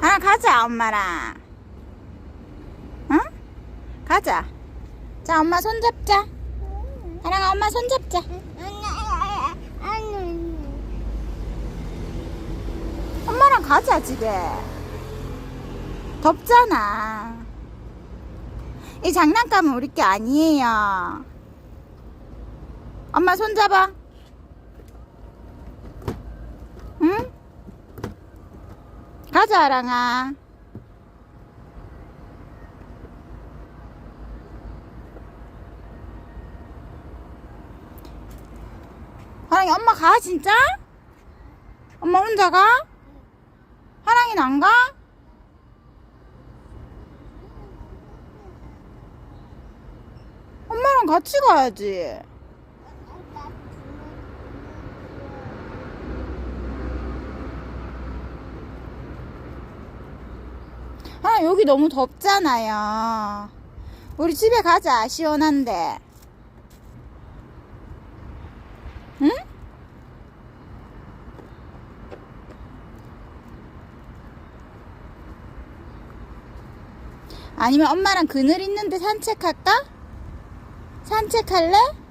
하나 가자 엄마랑. 응? 가자. 자 엄마 손 잡자. 하랑아 엄마 손 잡자. 엄마랑 가자 집에. 덥잖아. 이 장난감은 우리 게 아니에요. 엄마 손 잡아 응? 가자 아랑아 하랑이 엄마 가 진짜? 엄마 혼자 가? 하랑이는 안 가? 엄마랑 같이 가야지. 아, 여기 너무 덥잖아요. 우리 집에 가자, 시원한데. 응? 아니면 엄마랑 그늘 있는데 산책할까? 산책할래?